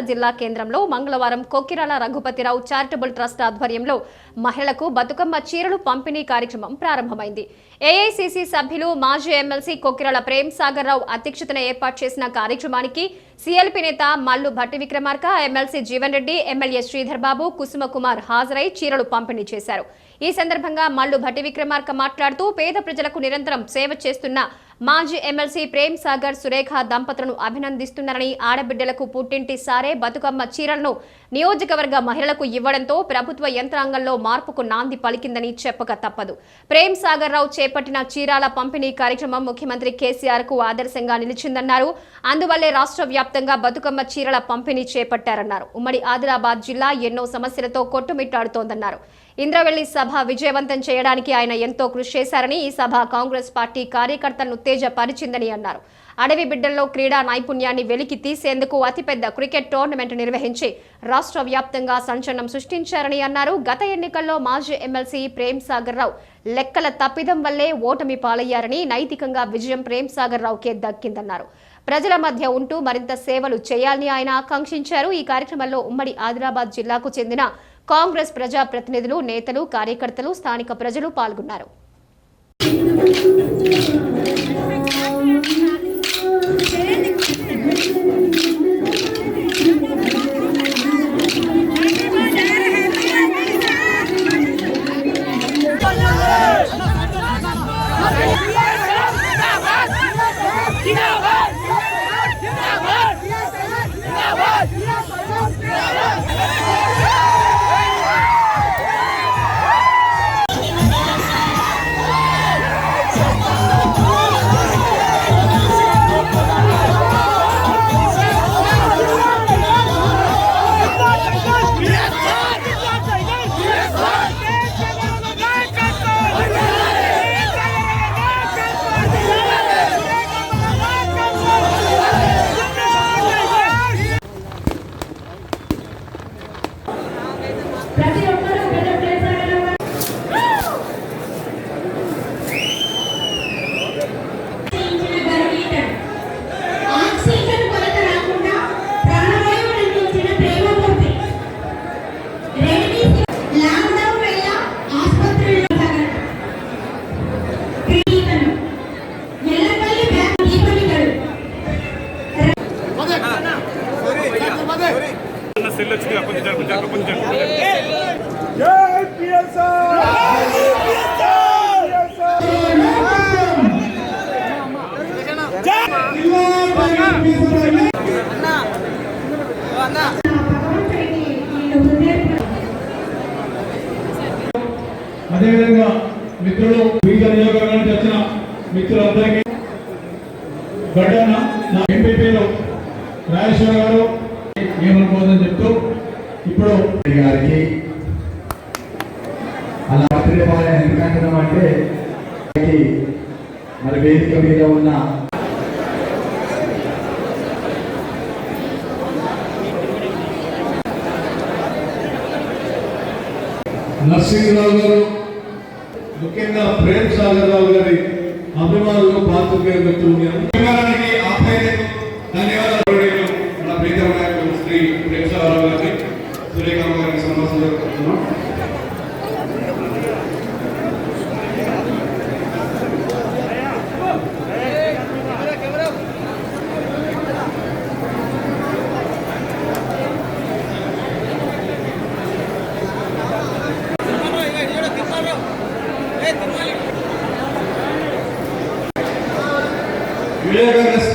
జిల్లా కేంద్రంలో మంగళవారం కొక్కిరాల రఘుపతిరావు చారిటబుల్ ట్రస్ట్ ఆధ్వర్యంలో మహిళలకు బతుకమ్మ చీరలు పంపిణీ కార్యక్రమం ప్రారంభమైంది. ఏఐసిసి సభ్యులు మాజీ ఎమ్మెల్సీ కొక్కిరాల ప్రేమ్ సాగర్ రావు అధ్యక్షతన ఏర్పాటు చేసిన కార్యక్రమానికి సిఎల్పి నేత మల్లు భట్టి విక్రమార్క ఎమ్మెల్సీ జీవన్ రెడ్డి ఎమ్మెల్యే శ్రీధర్ బాబు కుసుమకుమార్ హాజరై చీరలు పంపిణీ చేశారు. ఈ సందర్భంగా మల్లు భట్టి విక్రమార్క మాట్లాడుతూ పేద ప్రజలకు నిరంతరం సేవ చేస్తున్న మాజీ ఎమ్మెల్సీ ప్రేమ్ సాగర్ సురేఖ దంపతులను అభినందిస్తున్నారని ఆడబిడ్డలకు పుట్టింటి సారే బతుకమ్మ చీరలను నియోజకవర్గ మహిళలకు ఇవ్వడంతో ప్రభుత్వ యంత్రాంగంలో మార్పుకు నాంది పలికిందని చెప్పక తప్పదు. ప్రేమ్ సాగర్ రావు చేపట్టిన చీరాల పంపిణీ కార్యక్రమం ముఖ్యమంత్రి కేసీఆర్కు ఆదర్శంగా నిలిచిందన్నారు. అందువల్లే రాష్ట్ర వ్యాప్తంగా బతుకమ్మ చీరల పంపిణీ చేపట్టారన్నారు. ఉమ్మడి ఆదిలాబాద్ జిల్లా ఎన్నో సమస్యలతో కొట్టుమిట్టాడుతోందన్నారు. ఇంద్రవెల్లి సభ విజయవంతం చేయడానికి ఆయన ఎంతో కృషి చేశారని ఈ సభ కాంగ్రెస్ పార్టీ కార్యకర్తలను ఉత్తేజపరిచిందని అన్నారు. అడవి బిడ్డల్లో క్రీడా నైపుణ్యాన్ని వెలికి తీసేందుకు అతిపెద్ద క్రికెట్ టోర్నమెంట్ నిర్వహించి రాష్ట్ర వ్యాప్తంగా సంచలనం సృష్టించారని అన్నారు. గత ఎన్నికల్లో మాజీ ఎమ్మెల్సీ ప్రేమ్ సాగర్ రావు లెక్కల తప్పిదం వల్లే ఓటమి పాలయ్యారని నైతికంగా విజయం ప్రేమ్ సాగర్ రావుకే దక్కిందన్నారు. ప్రజల మధ్య ఉంటూ మరింత సేవలు చేయాలని ఆయన ఆకాంక్షించారు. ఈ కార్యక్రమంలో ఉమ్మడి ఆదిలాబాద్ జిల్లాకు చెందిన కాంగ్రెస్ ప్రజా ప్రతినిధులు నేతలు కార్యకర్తలు స్థానిక ప్రజలు పాల్గొన్నారు Yeah. అదేవిధంగా మిత్రులు వివిధ నియోజకవర్గానికి వచ్చిన మిత్రులందరికీ గడ్డన నా ఎంపీపీలు రాజేశ్వర గారు ఏమనుకోవద్దని చెప్తూ ఇప్పుడు గారికి అలా పత్రిపాలన ఎందుకంటున్నాం అంటే మరి వేదిక మీద ఉన్న నరసింహరావు గారు ముఖ్యంగా ప్రేమ్ సాగర్ రావు గారి అభిమానులు పాత్రికేయ మిత్రులు అభిమానానికి ధన్యవాదాలు.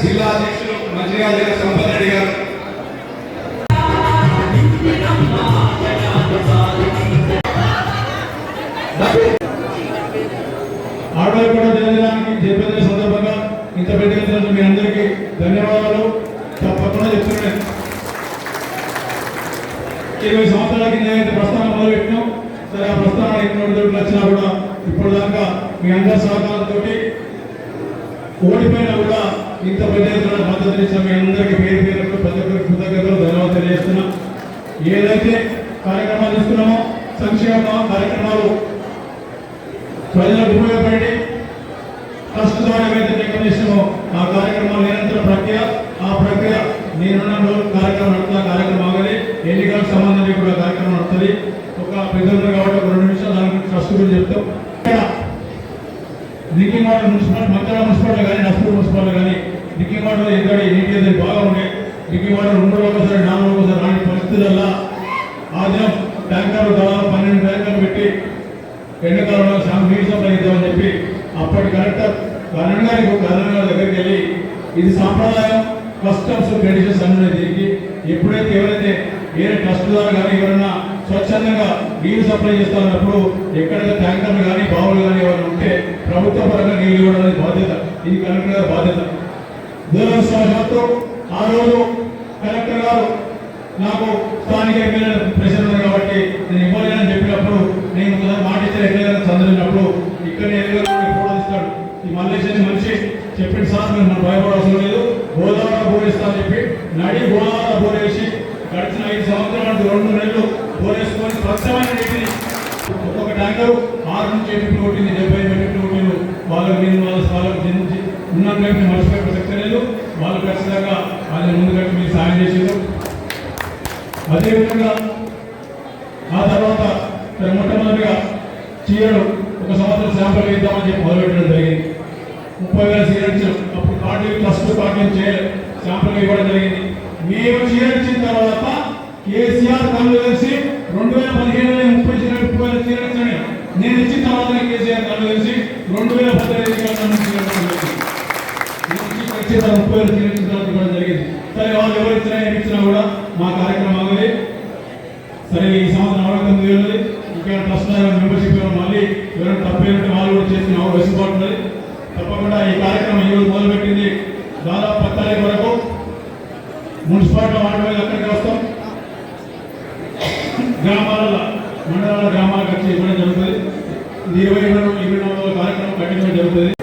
జిల్లా అధ్యక్షులు మంచిర్యాల జిల్లా సంపత్ రెడ్డి గారు. ఆడవాళ్ళు కూడా జరగడానికి జయప్రద సందర్భంగా ఇంత పెద్ద మీ అందరికీ ధన్యవాదాలు. తప్పకుండా చెప్తున్నాను. ఇరవై సంవత్సరాల కింద అయితే ప్రస్థానం మొదలుపెట్టినాం సరే ఆ ప్రస్థానం ఎన్ని వచ్చినా కూడా ఇప్పుడు దాకా మీ అందరి సహకారంతో ఓడిపోయినా కూడా ఇంత పెద్ద ఎత్తున మద్దతు మీ అందరికీ పేరు పేరు ప్రతి ఒక్కరికి కృతజ్ఞతలు ధన్యవాదాలు తెలియజేస్తున్నాం. ఏదైతే కార్యక్రమాలు ఇస్తున్నామో సంక్షేమ కార్యక్రమాలు ప్రజలకు ఉపయోగపడి ట్రస్ట్ ద్వారా ఏదైతే నిర్వహిస్తామో ఆ కార్యక్రమాలు నిరంతర ప్రక్రియ ఆ ప్రక్రియ నేనున్న రోజు కార్యక్రమం నడుపుతా కార్యక్రమం ఆగలి. ఎన్నికలకు సంబంధించి కూడా కార్యక్రమం నడుస్తుంది ఒక పెద్ద కాబట్టి ఒక రెండు నిమిషాలు దాని గురించి ట్రస్ట్ గురించి చెప్తాం. ఇక్కడ వాటర్ మున్సిపల్ మధ్యలో మున్సిపాలిటీ కానీ నస్పూర్ మున్సిపాలిటీ కానీ డ్రింకింగ్ వాటర్ ఎక్కడ నీటి అది బాగా ఉండే డ్రింకింగ్ వాటర్ రెండు రోజులు ఒకసారి నాలుగు ఒకసారి రాని పరిస్థితులల్లా ఆ దినం ట్యాంకర్లు దాదాపు పన్నెండు ట్యాంకర్లు పెట్టి ఎండాకాలంలో చాలా నీటి సప్లై ఇద్దామని చెప్పి అప్పటి కలెక్టర్ కరణ్ గారికి కరణ్ గారి దగ్గరికి వెళ్ళి ఇది సాంప్రదాయం కస్టమ్స్ ట్రెడిషన్స్ అన్నీ దీనికి. ఎప్పుడైతే ఎవరైతే వేరే ట్రస్ట్ ద్వారా కానీ ఎవరైనా స్వచ్ఛందంగా నీరు సప్లై చేస్తున్నప్పుడు ఎక్కడ ట్యాంకర్లు కానీ బావులు కానీ ఎవరైనా ఉంటే ప్రభుత్వ పరంగా నీళ్ళు ఇవ్వడం అనేది బాధ్యత. ఇది కలెక్టర్ గారి బాధ్యత. దురదృష్టవశాత్తు ఆ రోజు కలెక్టర్ గారు నాకు స్థానిక ఎమ్మెల్యే ప్రెషర్ ఉంది కాబట్టి నేను ఇవ్వలేనని చెప్పినప్పుడు నేను మాట ఇచ్చిన ఎమ్మెల్యే చదివినప్పుడు ఇక్కడ ఫోటో ఇస్తాడు ఈ మల్లేశ్వరి మనిషి చెప్పిన సార్ నేను మనం భయపడవసరం లేదు. గోదావరి బోరేస్తా అని చెప్పి నడి గోదావరి బోరేసి గడిచిన ఐదు సంవత్సరాలు రెండు నెలలు నుంచి ఎనిమిది కొట్టింది డెబ్బై మెట్రిక్ కొట్టింది వాళ్ళకి నేను వాళ్ళ వాళ్ళకి జన్మించి ఉన్నాను రేపు మర్చిపోయే ప్రసక్తి లేదు వాళ్ళు ఖచ్చితంగా వాళ్ళ ముందు కట్టి మీరు సాయం చేసారు అదేవిధంగా ఆ తర్వాత మరి మొట్టమొదటిగా చీరలు ఒక సంవత్సరం శాంపుల్ వేద్దామని చెప్పి మొదలుపెట్టడం జరిగింది. ముప్పై వేల చీరలు అప్పుడు కార్డు ట్రస్ట్ కార్డు చేయలేదు శాంపుల్ ఇవ్వడం జరిగింది. మేము చీరించిన తర్వాత కేసీఆర్ కళ్ళు కలిసి రెండు వేల పదిహేను ముప్పై చీరలు ముప్పై వేల చీరలు ఇచ్చాను నేను ఇచ్చిన తర్వాత కేసీఆర్ కళ్ళు తెలిసి రెండు వేల పద్దెనిమిది ఖచ్చితంగా ముప్పై వేలు చీరలు ఇచ్చిన తర్వాత ఇవ్వడం జరిగింది. సరే వాళ్ళు ఎవరిచ్చినా ఏమిచ్చినా కూడా మా కార్యక్రమం ఆగలేదు. సరే ఈ సంవత్సరం అరవై తొమ్మిది వేలు ఇక్కడ ట్రస్ట్ మెంబర్షిప్ మళ్ళీ ఎవరైనా తప్పేంటే వాళ్ళు కూడా చేసిన వెసులుబాటు ఉన్నది. తప్పకుండా ఈ కార్యక్రమం ఈ రోజు మొదలుపెట్టింది. దాదాపు పది వరకు మున్సిపాలిటీ వాటి మీద అక్కడికి వస్తాం. గ్రామాలలో మండలాల గ్రామాలకు వచ్చి ఇవ్వడం జరుగుతుంది. ఇది ఇరవై రెండు ఇరవై నాలుగు కార్యక్రమం కంటిన్యూ జరుగుతుంది.